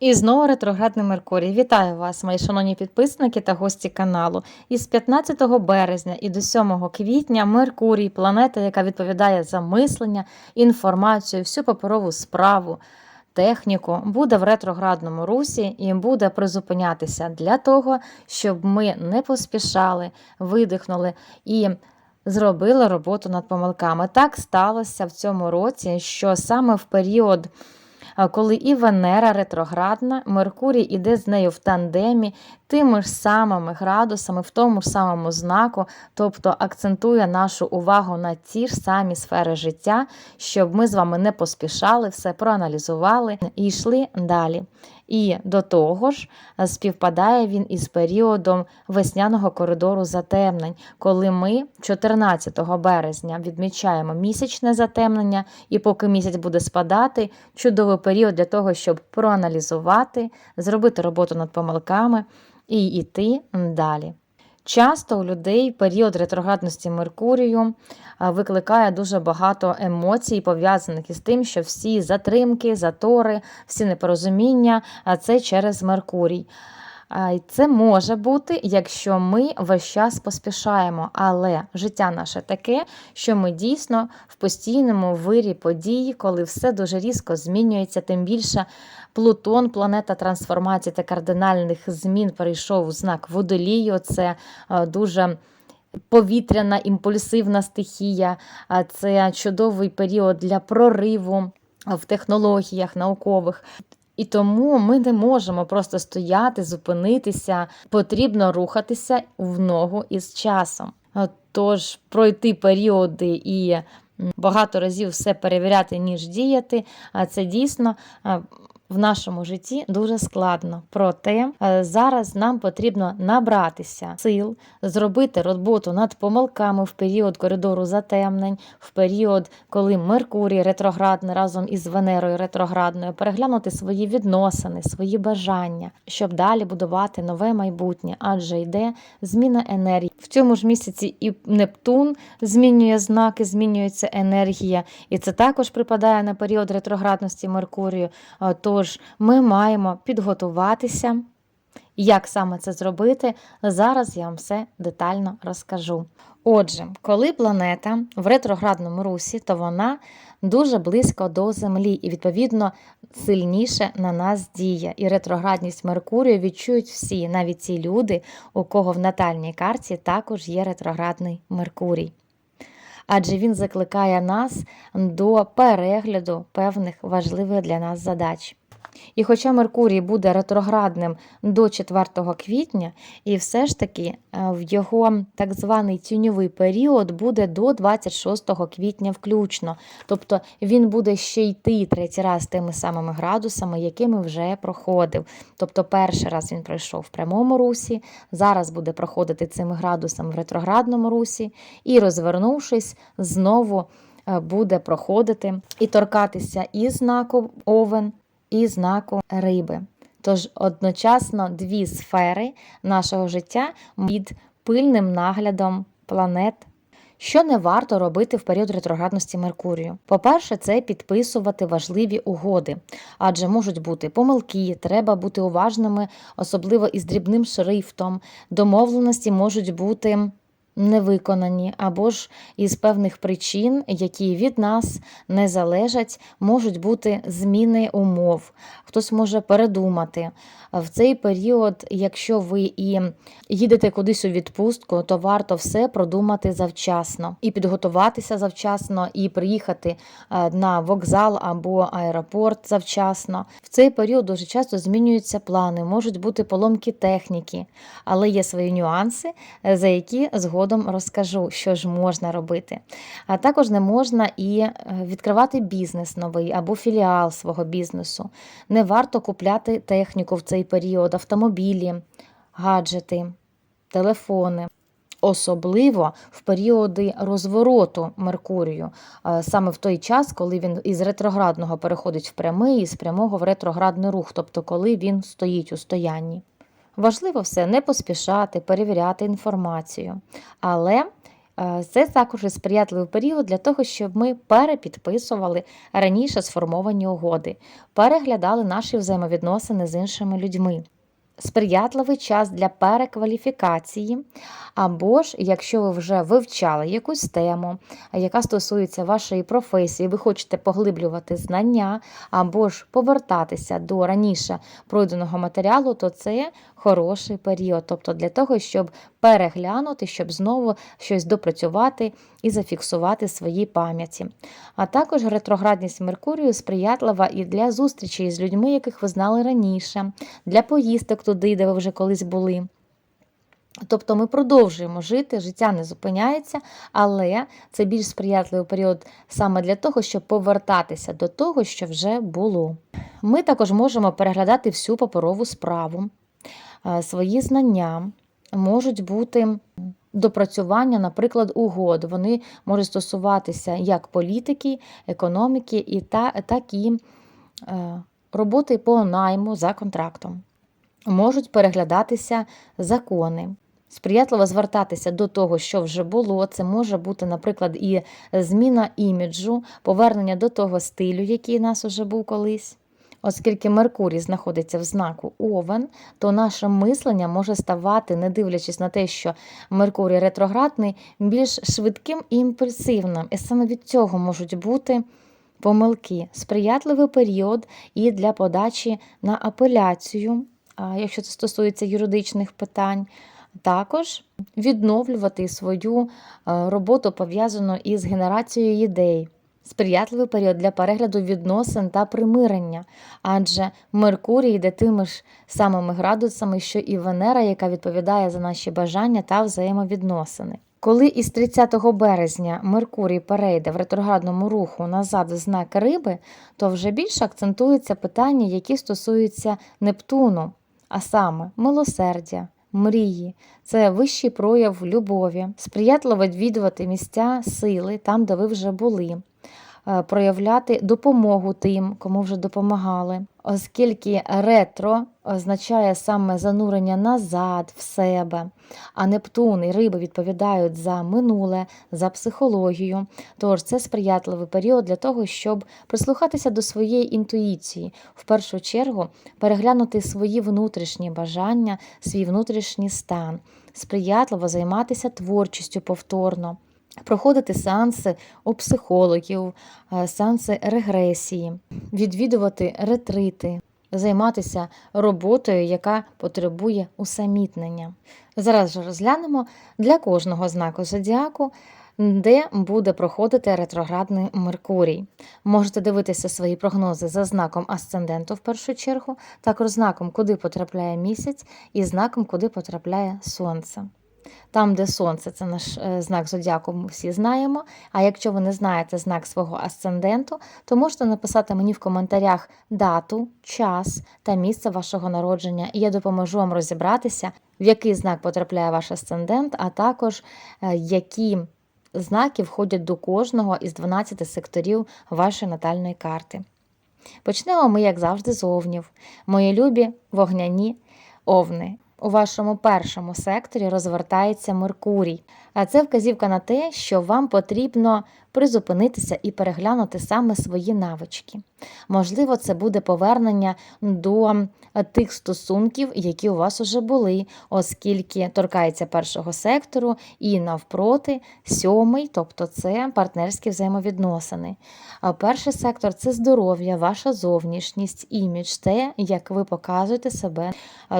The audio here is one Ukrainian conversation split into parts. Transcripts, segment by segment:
І знову ретроградний Меркурій. Вітаю вас, мої шановні підписники та гості каналу. Із 15 березня і до 7 квітня Меркурій, планета, яка відповідає за мислення, інформацію, всю паперову справу, техніку, буде в ретроградному русі і буде призупинятися для того, щоб ми не поспішали, видихнули і зробили роботу над помилками. Так сталося в цьому році, що саме в період. Коли і Венера ретроградна, Меркурій іде з нею в тандемі тими ж самими градусами, в тому ж самому знаку, тобто акцентує нашу увагу на ті ж самі сфери життя, щоб ми з вами не поспішали, все проаналізували і йшли далі. І до того ж, співпадає він із періодом весняного коридору затемнень, коли ми 14 березня відмічаємо місячне затемнення, і поки місяць буде спадати, чудовий період для того, щоб проаналізувати, зробити роботу над помилками і йти далі. Часто у людей період ретроградності Меркурію викликає дуже багато емоцій, пов'язаних із тим, що всі затримки, затори, всі непорозуміння це через Меркурій. Це може бути, якщо ми весь час поспішаємо, але життя наше таке, що ми дійсно в постійному вирі подій, коли все дуже різко змінюється, тим більше Плутон, планета трансформації та кардинальних змін, перейшов у знак водолію. Це е, дуже повітряна, імпульсивна стихія, це чудовий період для прориву в технологіях наукових. І тому ми не можемо просто стояти, зупинитися, потрібно рухатися в ногу із часом. Тож пройти періоди і багато разів все перевіряти, ніж діяти, а це дійсно в нашому житті дуже складно. Проте е, зараз нам потрібно набратися сил, зробити роботу над помилками в період коридору затемнень, в період, коли Меркурій ретроградний разом із Венерою ретроградною, переглянути свої відносини, свої бажання, щоб далі будувати нове майбутнє, адже йде зміна енергії. В цьому ж місяці і Нептун змінює знаки, змінюється енергія, і це також припадає на період ретроградності Меркурію. Тож ми маємо підготуватися. Як саме це зробити, зараз я вам все детально розкажу. Отже, коли планета в ретроградному русі, то вона дуже близько до Землі і, відповідно, сильніше на нас діє. І ретроградність Меркурію відчують всі, навіть ті люди, у кого в натальній карті також є ретроградний Меркурій. Адже він закликає нас до перегляду певних важливих для нас задач. І хоча Меркурій буде ретроградним до 4 квітня, і все ж таки е, в його так званий тіньовий період буде до 26 квітня включно. Тобто він буде ще йти третій раз тими самими градусами, якими вже проходив. Тобто, перший раз він пройшов в прямому русі, зараз буде проходити цими градусами в ретроградному русі, і, розвернувшись, знову е, буде проходити і торкатися і знаку Овен і знаку риби. Тож одночасно дві сфери нашого життя під пильним наглядом планет. Що не варто робити в період ретроградності Меркурію? По-перше, це підписувати важливі угоди, адже можуть бути помилки, треба бути уважними, особливо із дрібним шрифтом. Домовленості можуть бути не виконані, або ж із певних причин, які від нас не залежать, можуть бути зміни умов. Хтось може передумати. В цей період, якщо ви і їдете кудись у відпустку, то варто все продумати завчасно і підготуватися завчасно, і приїхати е, на вокзал або аеропорт завчасно. В цей період дуже часто змінюються плани, можуть бути поломки техніки, але є свої нюанси, е, за які згодом згодом розкажу, що ж можна робити. А також не можна і е, відкривати бізнес новий або філіал свого бізнесу. Не варто купляти техніку в цей період, автомобілі, гаджети, телефони. Особливо в періоди розвороту Меркурію, е, саме в той час, коли він із ретроградного переходить в прямий, і з прямого в ретроградний рух, тобто коли він стоїть у стоянні. Важливо все не поспішати, перевіряти інформацію. Але Е, Це також сприятливий період для того, щоб ми перепідписували раніше сформовані угоди, переглядали наші взаємовідносини з іншими людьми. Сприятливий час для перекваліфікації, або ж якщо ви вже вивчали якусь тему, яка стосується вашої професії, ви хочете поглиблювати знання, або ж повертатися до раніше пройденого матеріалу, то це хороший період. Тобто для того, щоб переглянути, щоб знову щось допрацювати і зафіксувати в своїй пам'яті. А також ретроградність Меркурію сприятлива і для зустрічей з людьми, яких ви знали раніше, для поїздок туди, де ви вже колись були. Тобто ми продовжуємо жити, життя не зупиняється, але це більш сприятливий період саме для того, щоб повертатися до того, що вже було. Ми також можемо переглядати всю паперову справу, е, свої знання, можуть бути допрацювання, наприклад, угод. Вони можуть стосуватися як політики, економіки, і та, так і е, роботи по найму за контрактом. Можуть переглядатися закони. Сприятливо звертатися до того, що вже було. Це може бути, наприклад, і зміна іміджу, повернення до того стилю, який у нас уже був колись. Оскільки Меркурій знаходиться в знаку Овен, то наше мислення може ставати, не дивлячись на те, що Меркурій ретроградний, більш швидким і імпульсивним. І саме від цього можуть бути помилки. Сприятливий період і для подачі на апеляцію, якщо це стосується юридичних питань. Також відновлювати свою е, роботу пов'язану із генерацією ідей. Сприятливий період для перегляду відносин та примирення, адже Меркурій йде тими ж самими градусами, що і Венера, яка відповідає за наші бажання та взаємовідносини. Коли із 30 березня Меркурій перейде в ретроградному руху назад в знак риби, то вже більше акцентуються питання, які стосуються Нептуну, а саме милосердя, мрії, це вищий прояв любові, сприятливо відвідувати місця сили там, де ви вже були, проявляти допомогу тим, кому вже допомагали, оскільки ретро означає саме занурення назад в себе, а Нептун і риби відповідають за минуле, за психологію. Тож це сприятливий період для того, щоб прислухатися до своєї інтуїції, в першу чергу переглянути свої внутрішні бажання, свій внутрішній стан, сприятливо займатися творчістю повторно. Проходити сеанси у психологів, е, сеанси регресії, відвідувати ретрити, займатися роботою, яка потребує усамітнення. Зараз же розглянемо для кожного знаку зодіаку, де буде проходити ретроградний Меркурій. Можете дивитися свої прогнози за знаком асценденту в першу чергу, також знаком, куди потрапляє місяць, і знаком, куди потрапляє сонце. Там, де сонце, це наш е, знак зодіаку, ми всі знаємо. А якщо ви не знаєте знак свого асценденту, то можете написати мені в коментарях дату, час та місце вашого народження, і я допоможу вам розібратися, в який знак потрапляє ваш асцендент, а також е, які знаки входять до кожного із 12 секторів вашої натальної карти. Почнемо ми, як завжди, з овнів. Мої любі вогняні овни. У вашому першому секторі розвертається Меркурій, це вказівка на те, що вам потрібно призупинитися і переглянути саме свої навички. Можливо, це буде повернення до тих стосунків, які у вас уже були, оскільки торкається першого сектору і навпроти сьомий, тобто це партнерські взаємовідносини. А перший сектор це здоров'я, ваша зовнішність, імідж, те, як ви показуєте себе.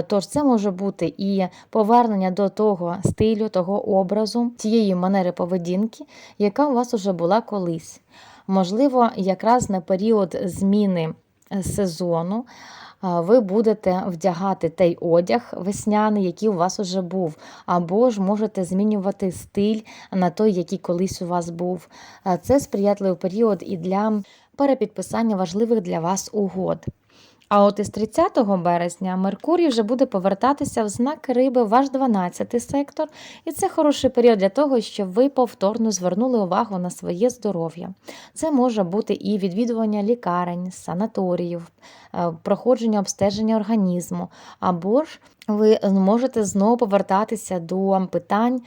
Тож це може бути і повернення до того стилю, того образу, тієї манери поведінки, яка у вас уже була колись. Можливо, якраз на період зміни е, сезону ви будете вдягати той одяг весняний, який у вас уже був, або ж можете змінювати стиль на той, який колись у вас був. Це сприятливий період і для перепідписання важливих для вас угод. А от із 30 березня Меркурій вже буде повертатися в знак риби ваш 12 сектор, і це хороший період для того, щоб ви повторно звернули увагу на своє здоров'я. Це може бути і відвідування лікарень, санаторіїв, е, проходження обстеження організму, або ж ви можете знову повертатися до питань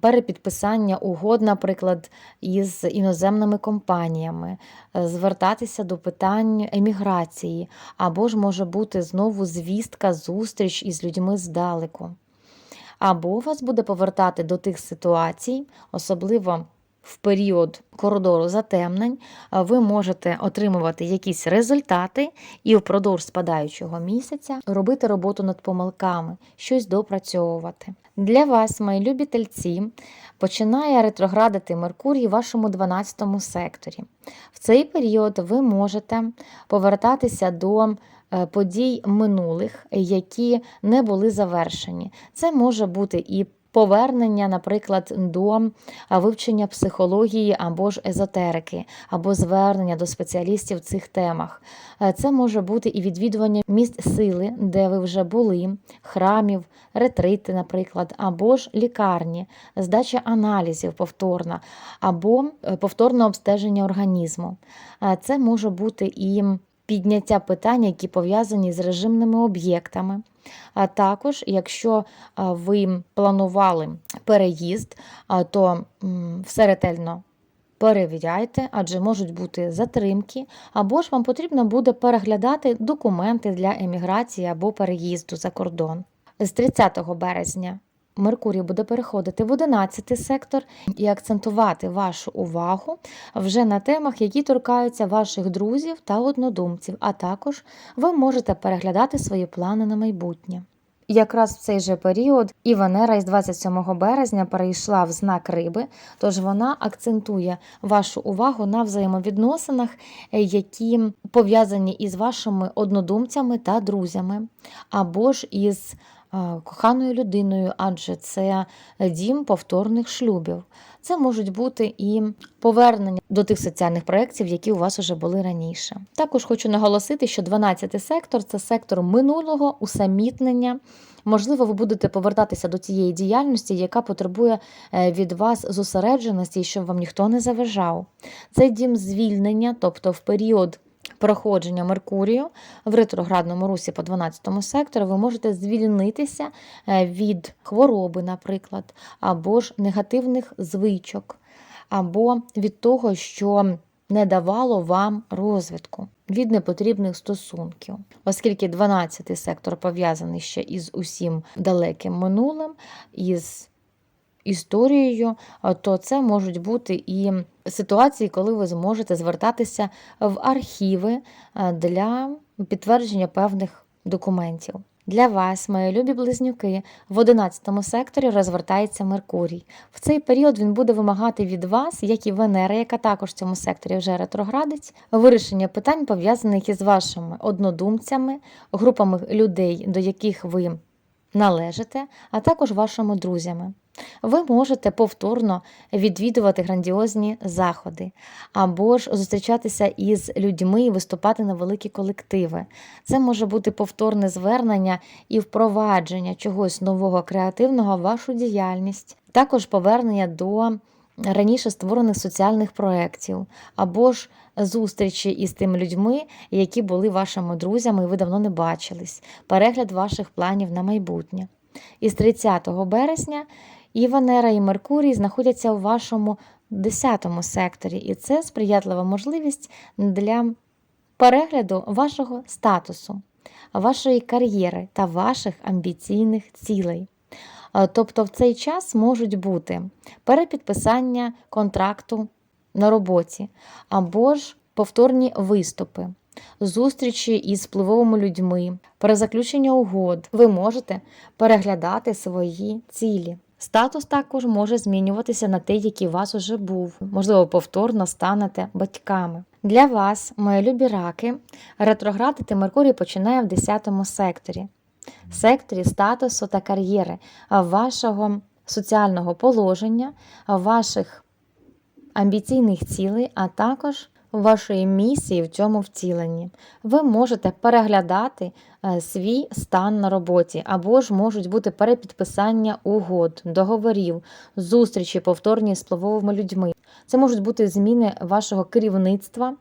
перепідписання угод, наприклад, із іноземними компаніями, е, звертатися до питань еміграції, або ж може бути знову звістка, зустріч із людьми здалеку. Або вас буде повертати до тих ситуацій, особливо в період коридору затемнень, ви можете отримувати якісь результати і впродовж спадаючого місяця робити роботу над помилками, щось допрацьовувати. Для вас, мої любі тельці, починає ретроградити Меркурій в вашому 12 секторі. В цей період ви можете повертатися до е, подій минулих, які не були завершені. Це може бути і повернення, наприклад, до вивчення психології або ж езотерики, або звернення до спеціалістів в цих темах. Е, Це може бути і відвідування місць сили, де ви вже були, храмів, ретрити, наприклад, або ж лікарні, здача аналізів повторна, або е, повторне обстеження організму. Е, Це може бути і підняття питань, які пов'язані з режимними об'єктами. А також, якщо ви планували переїзд, то все ретельно перевіряйте, адже можуть бути затримки, або ж вам потрібно буде переглядати документи для еміграції або переїзду за кордон. З 30 березня Меркурій буде переходити в 11 сектор і акцентувати вашу увагу вже на темах, які торкаються ваших друзів та однодумців, а також ви можете переглядати свої плани на майбутнє. Якраз в цей же період і Венера із 27 березня перейшла в знак риби, тож вона акцентує вашу увагу на взаємовідносинах, які пов'язані із вашими однодумцями та друзями, або ж із коханою людиною, адже це дім повторних шлюбів. Це можуть бути і повернення до тих соціальних проєктів, які у вас уже були раніше. Також хочу наголосити, що 12 сектор це сектор минулого усамітнення. Можливо, ви будете повертатися до цієї діяльності, яка потребує е, від вас зосередженості, щоб вам ніхто не заважав. Це дім звільнення, тобто в період. Проходження Меркурію в ретроградному русі по 12 сектору ви можете звільнитися е, від хвороби, наприклад, або ж негативних звичок, або від того, що не давало вам розвитку, від непотрібних стосунків, оскільки 12 сектор пов'язаний ще із усім далеким минулим, із історією, то це можуть бути і ситуації, коли ви зможете звертатися в архіви для підтвердження певних документів. Для вас, мої любі близнюки, в 11 секторі розвертається Меркурій. В цей період він буде вимагати від вас, як і Венера, яка також в цьому секторі вже ретроградить, вирішення питань, пов'язаних із вашими однодумцями, групами людей, до яких ви належите, а також вашими друзями. Ви можете повторно відвідувати грандіозні заходи, або ж зустрічатися із людьми і виступати на великі колективи. Це може бути повторне звернення і впровадження чогось нового креативного в вашу діяльність, також повернення до раніше створених соціальних проєктів, або ж зустрічі із тими людьми, які були вашими друзями, і ви давно не бачились, перегляд ваших планів на майбутнє. Із 30 березня і Венера, і Меркурій знаходяться у вашому 10 секторі, і це сприятлива можливість для перегляду вашого статусу, вашої кар'єри та ваших амбіційних цілей. Е, Тобто в цей час можуть бути перепідписання контракту на роботі, або ж повторні виступи, зустрічі із впливовими людьми, перезаключення угод. Ви можете переглядати свої цілі. Статус також може змінюватися на той, який у вас уже був. Можливо, повторно станете батьками. Для вас, мої любі раки, ретроградити Меркурій починає в 10 секторі секторі статусу та кар'єри, вашого соціального положення, ваших амбіційних цілей, а також вашої місії в цьому втіленні. Ви можете переглядати е, свій стан на роботі, або ж можуть бути перепідписання угод, договорів, зустрічі повторні з впливовими людьми. Це можуть бути зміни вашого керівництва.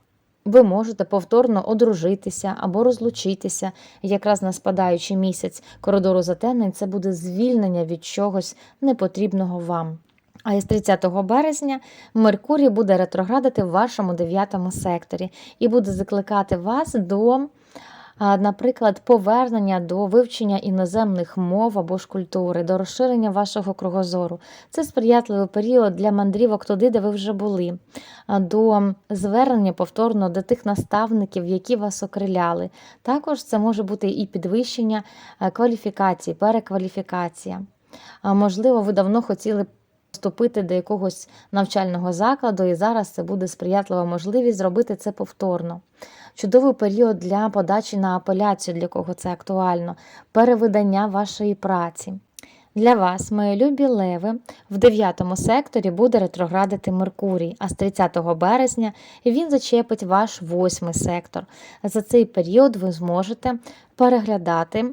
Ви можете повторно одружитися або розлучитися. Якраз на спадаючий місяць коридору затемнень це буде звільнення від чогось непотрібного вам. А із 30 березня Меркурій буде ретроградити в вашому дев'ятому секторі і буде закликати вас до, наприклад, повернення до вивчення іноземних мов або ж культури, до розширення вашого кругозору. Це сприятливий період для мандрівок туди, де ви вже були, до звернення повторно до тих наставників, які вас окриляли. Також це може бути і підвищення е, кваліфікації, перекваліфікація. Можливо, ви давно хотіли вступити до якогось навчального закладу, і зараз це буде сприятлива можливість зробити це повторно. Чудовий період для подачі на апеляцію, для кого це актуально, перевидання вашої праці. Для вас, мої любі леви, в 9 секторі буде ретроградити Меркурій, а з 30 березня він зачепить ваш 8 сектор. За цей період ви зможете переглядати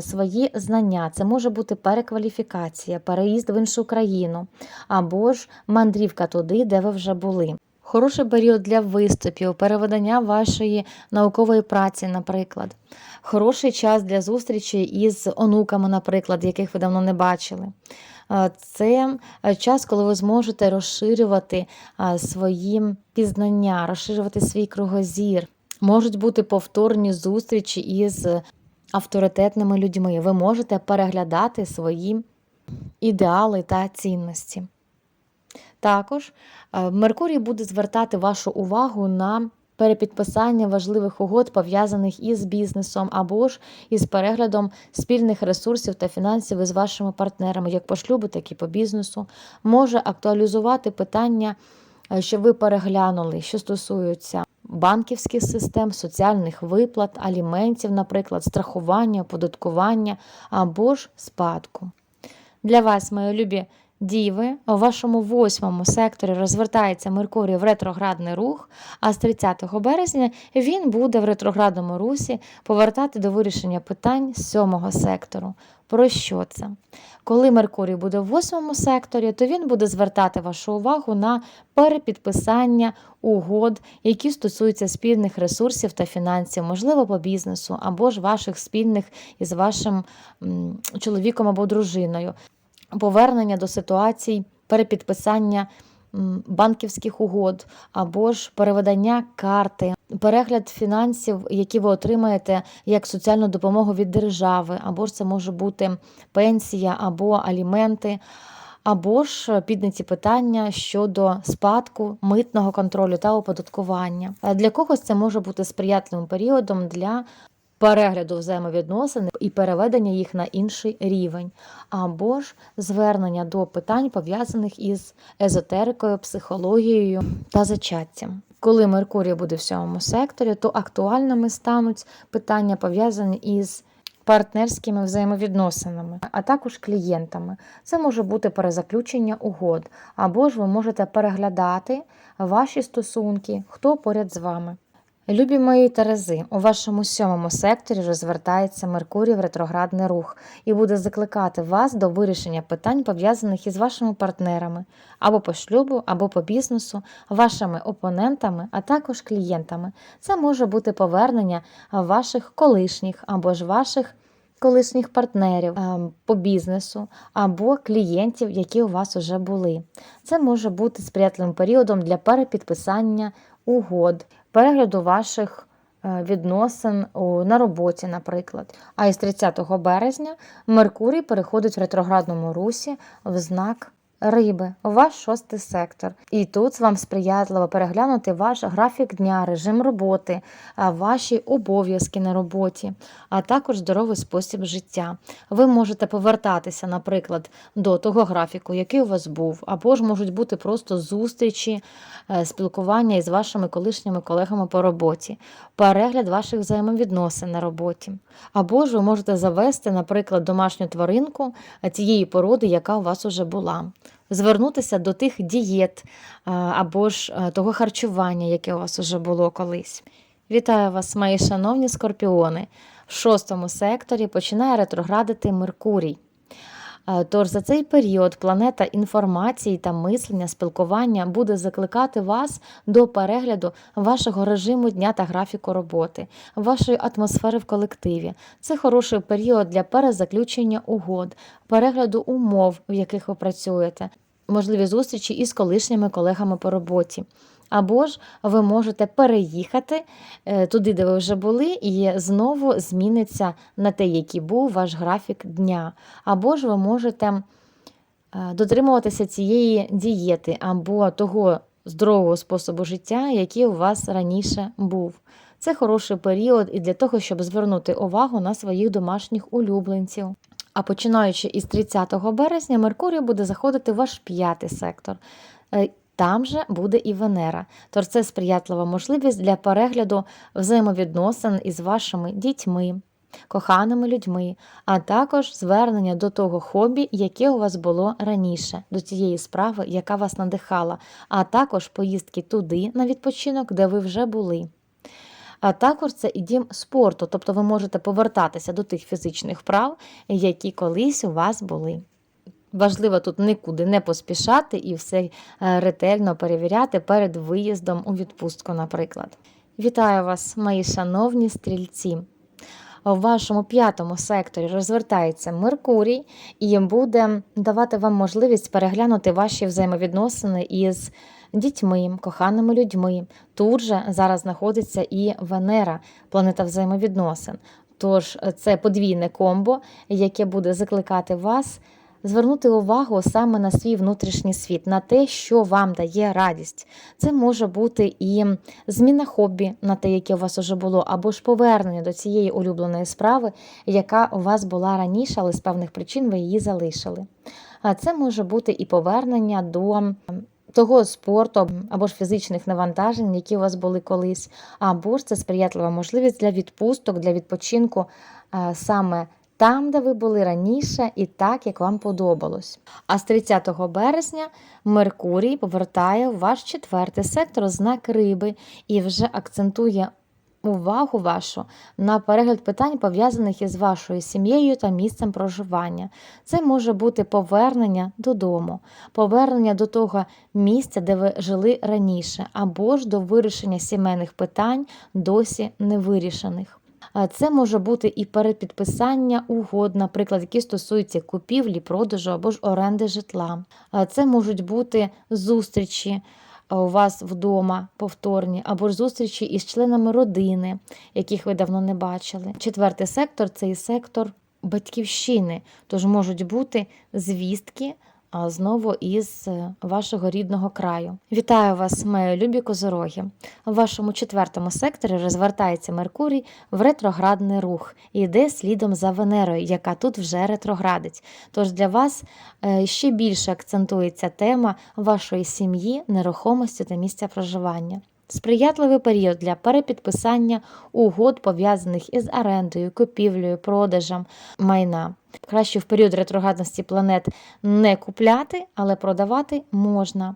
свої знання. Це може бути перекваліфікація, переїзд в іншу країну або ж мандрівка туди, де ви вже були. Хороший період для виступів, переведення вашої наукової праці, наприклад. Хороший час для зустрічі із онуками, наприклад, яких ви давно не бачили. Е, Це е, час, коли ви зможете розширювати е, свої пізнання, розширювати свій кругозір. Можуть бути повторні зустрічі із авторитетними людьми. Ви можете переглядати свої ідеали та цінності. Також е, Меркурій буде звертати вашу увагу на перепідписання важливих угод, пов'язаних із бізнесом або ж із переглядом спільних ресурсів та фінансів із вашими партнерами, як по шлюбу, так і по бізнесу. Може актуалізувати питання, е, що ви переглянули, що стосуються банківських систем, соціальних виплат, аліментів, наприклад, страхування, оподаткування або ж спадку. Для вас, мої любі діви, у вашому восьмому секторі розвертається Меркурій в ретроградний рух, а з 30 березня він буде в ретроградному русі повертати до вирішення питань з сьомого сектору. Про що це? Коли Меркурій буде в восьмому секторі, то він буде звертати вашу увагу на перепідписання угод, які стосуються спільних ресурсів та фінансів, можливо, по бізнесу, або ж ваших спільних із вашим чоловіком або дружиною повернення до ситуацій перепідписання банківських угод або ж переведення карти, перегляд фінансів, які ви отримаєте як соціальну допомогу від держави, або ж це може бути пенсія або аліменти. Або ж підняті питання щодо спадку, митного контролю та оподаткування. Для когось це може бути сприятливим періодом для перегляду взаємовідносин і переведення їх на інший рівень, або ж звернення до питань, пов'язаних із езотерикою, психологією та зачаттям. Коли Меркурій буде в сьомому секторі, то актуальними стануть питання, пов'язані із партнерськими взаємовідносинами, а також клієнтами. Це може бути перезаключення угод, або ж ви можете переглядати ваші стосунки, хто поряд з вами. Любі мої Терези, у вашому сьомому секторі розвертається Меркурій в ретроградний рух і буде закликати вас до вирішення питань, пов'язаних із вашими партнерами або по шлюбу, або по бізнесу, вашими опонентами, а також клієнтами. Це може бути повернення ваших колишніх або ж ваших колишніх партнерів е, по бізнесу або клієнтів, які у вас вже були. Це може бути сприятливим періодом для перепідписання угод, перегляду ваших е, відносин на роботі, наприклад. А із 30 березня Меркурій переходить в ретроградному русі в знак Риби, ваш шостий сектор. І тут вам сприятливо переглянути ваш графік дня, режим роботи, ваші обов'язки на роботі, а також здоровий спосіб життя. Ви можете повертатися, наприклад, до того графіку, який у вас був, або ж можуть бути просто зустрічі, е, спілкування із вашими колишніми колегами по роботі, перегляд ваших взаємовідносин на роботі. Або ж ви можете завести, наприклад, домашню тваринку е, тієї породи, яка у вас уже була. Звернутися до тих дієт е, або ж е, того харчування, яке у вас уже було колись. Вітаю вас, мої шановні скорпіони. В шостому секторі починає ретроградити Меркурій. Е, Тож за цей період планета інформації та мислення, спілкування буде закликати вас до перегляду вашого режиму дня та графіку роботи, вашої атмосфери в колективі. Це хороший період для перезаключення угод, перегляду умов, в яких ви працюєте. можливі зустрічі із колишніми колегами по роботі. Або ж ви можете переїхати е, туди, де ви вже були, і знову зміниться на те, який був ваш графік дня. Або ж ви можете е, дотримуватися цієї дієти або того здорового способу життя, який у вас раніше був. Це хороший період і для того, щоб звернути увагу на своїх домашніх улюбленців. А починаючи із 30 березня, Меркурій буде заходити в ваш п'ятий сектор. Там же буде і Венера. Тож це сприятлива можливість для перегляду взаємовідносин із вашими дітьми, коханими людьми, а також звернення до того хобі, яке у вас було раніше, до тієї справи, яка вас надихала, а також поїздки туди на відпочинок, де ви вже були. А також це і дім спорту, тобто ви можете повертатися до тих фізичних вправ, які колись у вас були. Важливо тут нікуди не поспішати і все е, ретельно перевіряти перед виїздом у відпустку, наприклад. Вітаю вас, мої шановні стрільці! У вашому п'ятому секторі розвертається Меркурій і буде давати вам можливість переглянути ваші взаємовідносини із дітьми, коханими людьми. Тут же зараз знаходиться і Венера, планета взаємовідносин. Тож е, це подвійне комбо, яке буде закликати вас звернути увагу саме на свій внутрішній світ, на те, що вам дає радість. Це може бути і зміна хобі на те, яке у вас уже було, або ж повернення до цієї улюбленої справи, яка у вас була раніше, але з певних причин ви її залишили. А це може бути і повернення до. Того спорту або ж фізичних навантажень, які у вас були колись, або ж це сприятлива можливість для відпусток, для відпочинку саме там, де ви були раніше, і так, як вам подобалось. А з 30 березня Меркурій повертає в ваш четвертий сектор знак риби і вже акцентує увагу вашу на перегляд питань, пов'язаних із вашою сім'єю та місцем проживання. Це може бути повернення додому, повернення до того місця, де ви жили раніше, або ж до вирішення сімейних питань досі не вирішених. Це може бути і перепідписання угод, наприклад, які стосуються купівлі, продажу або ж оренди житла. Це можуть бути зустрічі у вас вдома повторні, або ж зустрічі із членами родини, яких ви давно не бачили. Четвертий сектор це і сектор батьківщини, тож можуть бути звістки знову із е, вашого рідного краю. Вітаю вас, мої любі козороги! У вашому четвертому секторі розвертається Меркурій в ретроградний рух і йде слідом за Венерою, яка тут вже ретроградить. Тож для вас е, ще більше акцентується тема вашої сім'ї, нерухомості та місця проживання. Сприятливий період для перепідписання угод, пов'язаних із орендою, купівлею, продажем майна. Краще в період ретроградності планет не купляти, але продавати можна.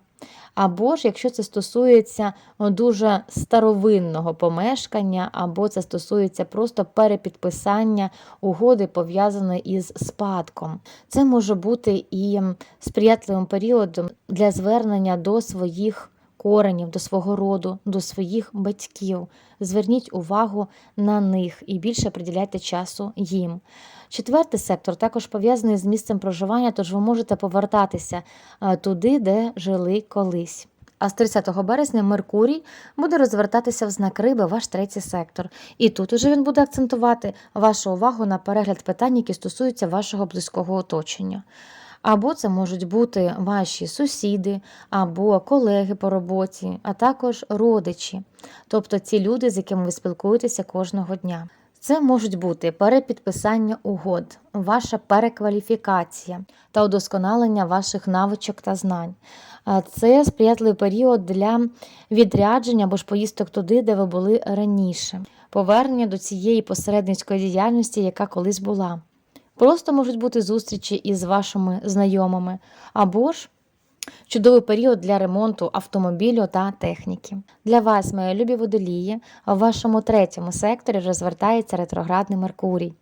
Або ж, якщо це стосується дуже старовинного помешкання, або це стосується просто перепідписання угоди, пов'язаної із спадком. Це може бути і сприятливим періодом для звернення до своїх коренів, до свого роду, до своїх батьків. Зверніть увагу на них і більше приділяйте часу їм. Четвертий сектор також пов'язаний з місцем проживання, тож ви можете повертатися туди, де жили колись. А з 30 березня Меркурій буде розвертатися в знак риби ваш третій сектор. І тут уже він буде акцентувати вашу увагу на перегляд питань, які стосуються вашого близького оточення. Або це можуть бути ваші сусіди, або колеги по роботі, а також родичі, тобто ці люди, з якими ви спілкуєтеся кожного дня. Це можуть бути перепідписання угод, ваша перекваліфікація та удосконалення ваших навичок та знань. Це сприятливий період для відрядження або ж поїздок туди, де ви були раніше, повернення до цієї посередницької діяльності, яка колись була. Просто можуть бути зустрічі із вашими знайомими, або ж чудовий період для ремонту автомобілю та техніки. Для вас, мої любі водолії, в вашому третьому секторі розвертається ретроградний Меркурій.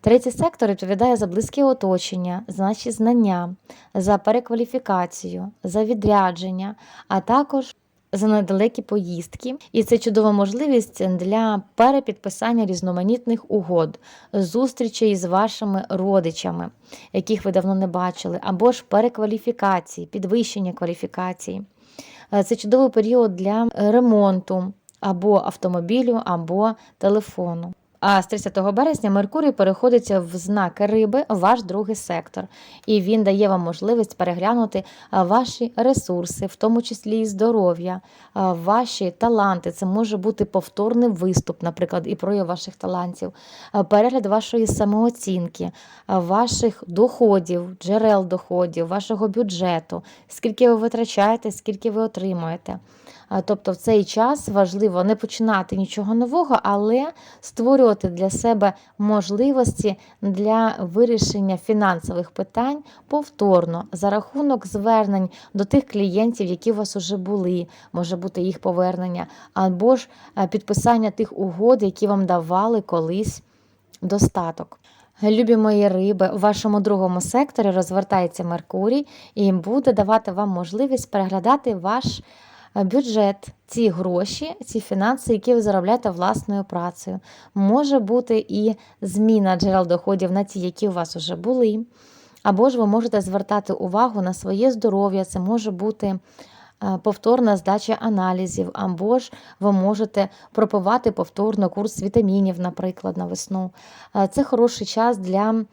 Третій сектор відповідає за близьке оточення, за наші знання, за перекваліфікацію, за відрядження, а також за недалекі поїздки, і це чудова можливість для перепідписання різноманітних угод, зустрічей з вашими родичами, яких ви давно не бачили, або ж перекваліфікації, підвищення кваліфікації. Е, Це чудовий період для ремонту або автомобілю, або телефону. А з 30 березня Меркурій переходить в знак риби, ваш другий сектор, і він дає вам можливість переглянути ваші ресурси, в тому числі і здоров'я, ваші таланти. Це може бути повторний виступ, наприклад, і прояв ваших талантів, перегляд вашої самооцінки, ваших доходів, джерел доходів, вашого бюджету, скільки ви витрачаєте, скільки ви отримуєте. Тобто в цей час важливо не починати нічого нового, але створювати для себе можливості для вирішення фінансових питань повторно за рахунок звернень до тих клієнтів, які у вас уже були, може бути їх повернення, або ж е, підписання тих угод, які вам давали колись достаток. Любі мої риби, у вашому другому секторі розвертається Меркурій і буде давати вам можливість переглядати ваш бюджет, ці гроші, ці фінанси, які ви заробляєте власною працею. Може бути і зміна джерел доходів на ті, які у вас вже були. Або ж ви можете звертати увагу на своє здоров'я, це може бути е, повторна здача аналізів, або ж ви можете пропивати повторно курс вітамінів, наприклад, на весну. Е, Це хороший час для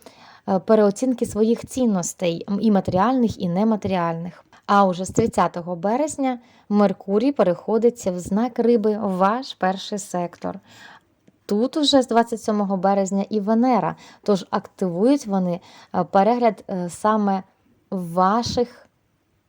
е, переоцінки своїх цінностей і матеріальних, і нематеріальних. А уже з 30 березня Меркурій переходить в знак риби, ваш перший сектор. Тут уже з 27 березня і Венера, тож активують вони е, перегляд е, саме ваших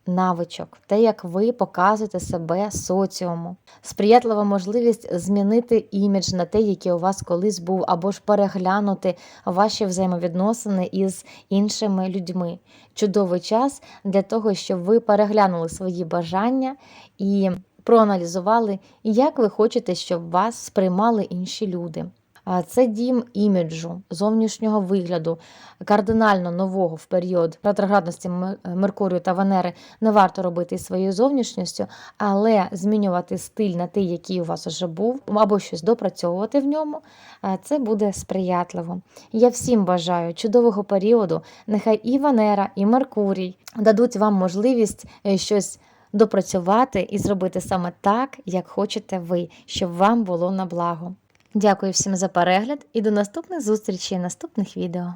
навичок, те, як ви показуєте себе соціуму. Сприятлива можливість змінити імідж на те, який у вас колись був, або ж переглянути ваші взаємовідносини із іншими людьми. Чудовий час для того, щоб ви переглянули свої бажання і проаналізували, як ви хочете, щоб вас сприймали інші люди. Це дім іміджу, зовнішнього вигляду, кардинально нового в період ретроградності Меркурію та Венери не варто робити своєю зовнішністю, але змінювати стиль на той, який у вас вже був, або щось допрацьовувати в ньому, це буде сприятливо. Я всім бажаю чудового періоду. Нехай і Венера, і Меркурій дадуть вам можливість е, щось допрацювати і зробити саме так, як хочете ви, щоб вам було на благо. Дякую всім за перегляд і до наступних зустрічей, наступних відео.